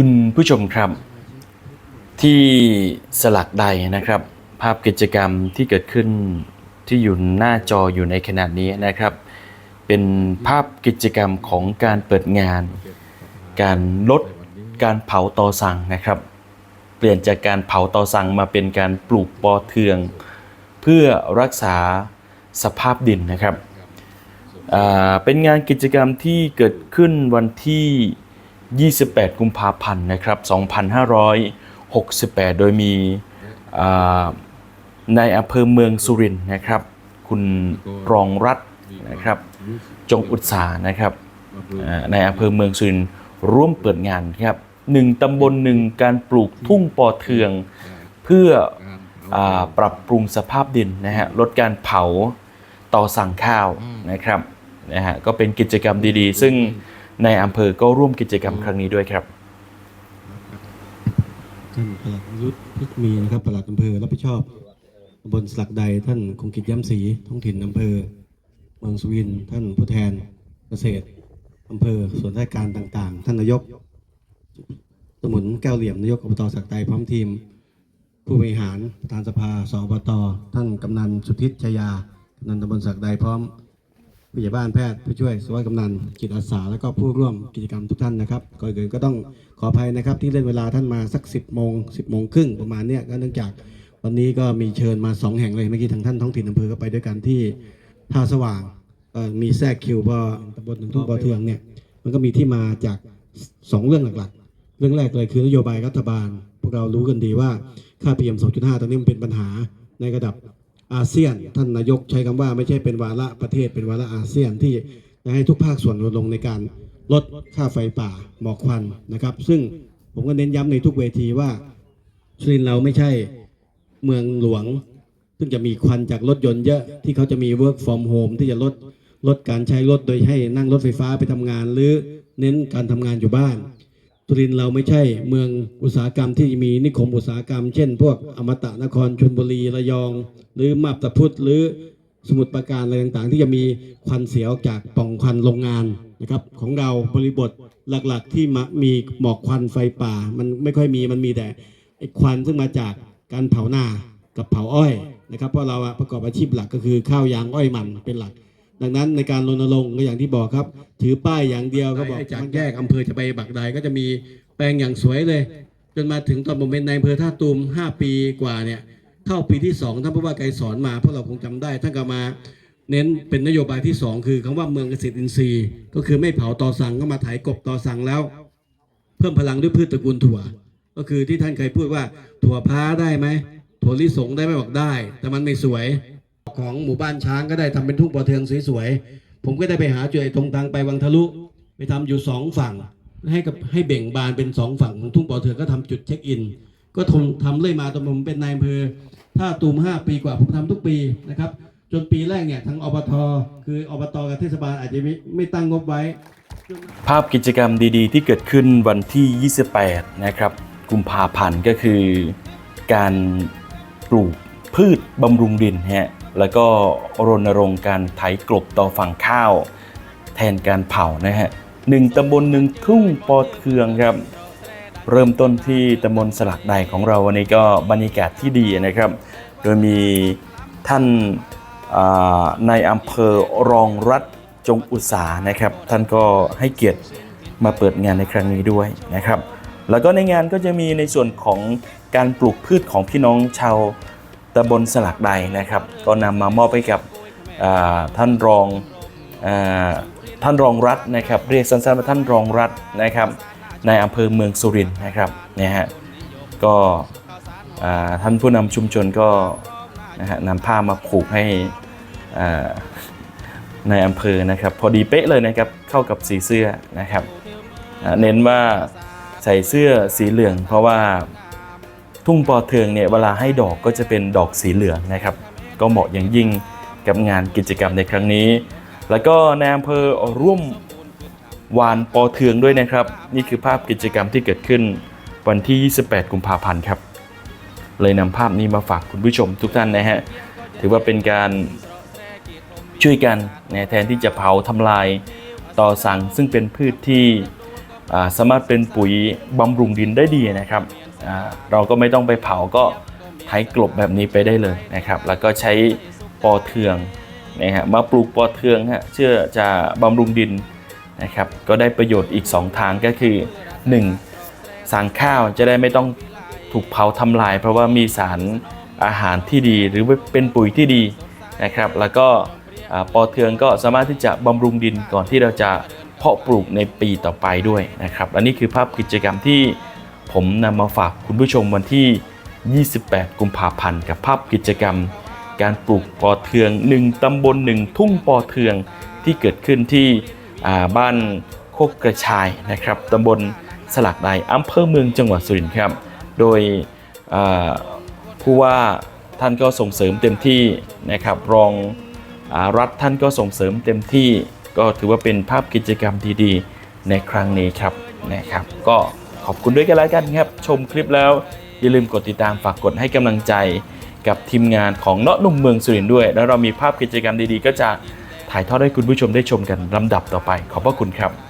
คุณผู้ชมครับ ที่สลักใดนะครับ ภาพกิจกรรมที่เกิดขึ้นที่อยู่หน้าจออยู่ในขณะนี้นะครับ เป็นภาพกิจกรรมของการเปิดงาน การลดการเผาตอสังนะครับ เปลี่ยนจากการเผาตอสังมาเป็นการปลูกปอเทือง เพื่อรักษาสภาพดินนะครับเป็นงานกิจกรรมที่เกิดขึ้นวันที่ 28 กุมภาพันธ์นะครับ2568 โดยมีอ่านอำเภอเมืองสุรินทร์นะครับ คุณรองรัฐนะครับ จงอุตสาหนะครับในอำเภอเมืองสุรินทร์ร่วมเปิดงานครับหนึ่งตำบลหนึ่งการปลูกทุ่งปอเทือง เพื่ออปรับปรุงสภาพดินนะฮะลดการเผาต่อสั่งข้าวนะครับนะฮะก็เป็นกิจกรรมดีๆ ซึ่ง ในอำเภอก็ร่วมกิจกรรมครั้งนี้ด้วยครับท่านปลัดยุทธพิกมีนะครับปลัดอำเภอรับผิดชอบตำบลสลักใดท่านคงกิจย้ำศรีท้องถิ่นอำเภอเมืองสุรินทร์ท่านผู้แทนเกษตรอำเภอส่วนราชการต่างๆ ท่านนายกสมุนแก้วเหลี่ยมนายกอบตสลักใดพร้อมทีม ผู้บริหารประธานสภาสอบตท่านกำนันสุทธิชยากำนันตำบลสักใดพร้อม ผู้ใหญ่บ้านแพทย์ผู้ช่วยสวัสดิ์กำนันจิตอาสาและก็ผู้ร่วมกิจกรรมทุกท่านนะครับก่อนอื่นก็ต้องขออภัยนะครับ ที่เล่นเวลาท่านมาสัก 10โมง10โมงครึ่งประมาณเนี้ยก็เนื่องจากวันนี้ก็มีเชิญมา 2 แห่งเลยเมื่อกี้ทางท่านท้องถิ่นอำเภอก็ไปด้วยกันที่ท่าสว่างมีแทรกคิวเพราะตำบลหนึ่งทุ่งปอเทืองเนี่ยมันก็มีที่มาจากสองเรื่องหลักๆ เรื่องแรกเลยคือนโยบายรัฐบาล พวกเรารู้กันดีว่าค่า PM 2.5 ตอนนี้มันเป็นปัญหาในระดับ อาเซียน ท่านนายกใช้คำว่าไม่ใช่เป็นวาระประเทศเป็นวาระอาเซียนที่จะให้ทุกภาคส่วนรณรงค์ในการลดค่าไฟป่าหมอกควันนะครับ ซึ่งผมก็เน้นย้ำในทุกเวทีว่าสุรินเราไม่ใช่เมืองหลวง ซึ่งจะมีควันจากรถยนต์เยอะที่เขาจะมี work from home ที่จะลดลดการใช้รถโดยให้นั่งรถไฟฟ้าไปทำงาน หรือเน้นการทำงานอยู่บ้าน สุรินเราไม่ใช่เมืองอุตสาหกรรมที่มีนิคมอุตสาหกรรม เช่น พวกอมตะนครชลบุรีระยอง หรือมาบตาพุธหรือสมุทรปราการอะไรต่างๆ ที่จะมีควันเสียออกจากปล่องควันโรงงานนะครับของเราบริบทหลักๆที่มามีหมอกควันไฟป่า มันไม่ค่อยมีมันมีแต่ไอ้ควันซึ่งมาจากการเผาหน้ากับเผาอ้อยนะครับเพราะเราประกอบอาชีพหลักก็คือข้าวยางอ้อยมันเป็นหลัก ดังนั้นในการรณรงค์ก็อย่างที่บอกครับ ถือป้ายอย่างเดียวก็บอกจากแยกอำเภอจะไปบักใดก็จะมีแปลงอย่างสวยเลย จนมาถึงตอนผมเป็นนายอำเภอท่าตูม 5 ปีกว่าเนี่ยเข้าปีที่2ท่านผู้ว่าไกรสอนมาพวกเราคงจำได้ท่านก็มาเน้นเป็นนโยบายที่ 2 คือคำว่าเมืองเกษตรอินทรีย์ ก็คือไม่เผาตอสังก็มาไถกบตอสังแล้ว เพิ่มพลังด้วยพืชตระกูลถั่ว ก็คือที่ท่านเคยพูดว่าถั่วพร้าได้ไหมถั่วลิสงได้ไหมบอกได้ แต่มันไม่สวย ของหมู่บ้านช้างก็ได้ทำเป็นทุ่งปอเทืองสวยๆ ผมก็ได้ไปหาจุดไอ้ตรงทางไปวังทะลุ ไปทำอยู่สองฝั่ง ให้กับให้เบ่งบานเป็นสองฝั่งของทุ่งปอเทืองก็ทำจุดเช็คอิน ก็ทำทำเลยมาตอนผมเป็นนายอำเภอถ้าตูมห้าปีกว่าผมทำทุกปีนะครับ จนปีแรกเนี่ยทั้งอบตคืออบตกับเทศบาลอาจจะไม่ไม่ตั้งงบไว้ ภาพกิจกรรมดีๆ ที่เกิดขึ้นวันที่ 28 นะครับกุมภาพันธ์ก็คือการปลูกพืชบำรุงดินฮะ แล้วก็รณรงค์การไถกลบต่อฝั่งข้าว แทนการเผานะฮะหนึ่งตำบลหนึ่งทุ่งปอเทืองครับ เริ่มต้นที่ตำบลสลักใดของเราวันนี้ก็บรรยากาศที่ดีนะครับ โดยมีท่านาในายอำเภอรองรัฐจงอุตสานะครับ ท่านก็ให้เกียรติมาเปิดงานในครั้งนี้ด้วยนะครับ แล้วก็ในงานก็จะมีในส่วนของการปลูกพืชของพี่น้องชาว ตำบลสลักใดนะครับ ก็นำมามอบให้กับท่านรองอท่านรองรัฐนะครับเรียกสั้นๆว่าท่านรองรัฐนะครับในอำเภอเมืองสุรินทร์นะครับเนี่ยฮะก็ท่านผู้นำชุมชนก็นะฮะนำผ้ามาผูกให้ในอำเภอนะครับ พอดีเป๊ะเลยนะครับเข้ากับสีเสื้อนะครับเน้นว่าใส่เสื้อสีเหลืองเพราะว่า ทุ่งปอเทืองเนี่ยเวลาให้ดอกก็จะเป็นดอกสีเหลืองนะครับ ก็เหมาะอย่างยิ่งกับงานกิจกรรมในครั้งนี้ แล้วก็ในอำเภอร่วมวานปอเทืองด้วยนะครับ นี่คือภาพกิจกรรมที่เกิดขึ้นวันที่ 28 กุมภาพันธ์ครับ เลยนำภาพนี้มาฝากคุณผู้ชมทุกท่านนะฮะถือว่าเป็นการช่วยกันนะแทนที่จะเผาทำลายต่อสั่งซึ่งเป็นพืชที่สามารถเป็นปุ๋ยบำรุงดินได้ดีนะครับ เราก็ไม่ต้องไปเผาก็ไถกลบแบบนี้ไปได้เลยนะครับ แล้วก็ใช้ปอเทืองนะฮะมาปลูกปอเทืองฮะเชื่อจะบำรุงดินนะครับ ก็ได้ประโยชน์อีก 2 ทางก็คือ 1. สารข้าวจะได้ไม่ต้องถูกเผาทำลาย เพราะว่ามีสารอาหารที่ดีหรือเป็นปุ๋ยที่ดีนะครับ แล้วก็ปอเทืองก็สามารถที่จะบำรุงดินก่อนที่เราจะเพาะปลูกในปีต่อไปด้วยนะครับ และนี่คือภาพกิจกรรมที่ ผมนำมาฝากคุณผู้ชมวันที่ 28 กุมภาพันธ์กับภาพกิจกรรม การปลูกปอเทือง 1 ตำบล 1 ทุ่งปอเทืองที่เกิดขึ้นที่บ้านโคกกระชายนะครับตำบลสลักใดอำเภอเมืองจังหวัดสุรินทร์ครับ โดยผู้ว่าท่านก็ส่งเสริมเต็มที่นะครับรองอรัฐท่านก็ส่งเสริมเต็มที่ ก็ถือว่าเป็นภาพกิจกรรมดีๆ ในครั้งนี้ครับนะครับ ก็ ขอบคุณด้วยกันแล้วกันครับ ชมคลิปแล้ว อย่าลืมกดติดตามฝากกดให้กำลังใจกับทีมงานของเนาะหนุ่มเมืองสุรินทร์ด้วย แล้วเรามีภาพกิจกรรมดีๆ ก็จะถ่ายทอดให้คุณผู้ชมได้ชมกันลำดับต่อไป ขอบพระคุณครับ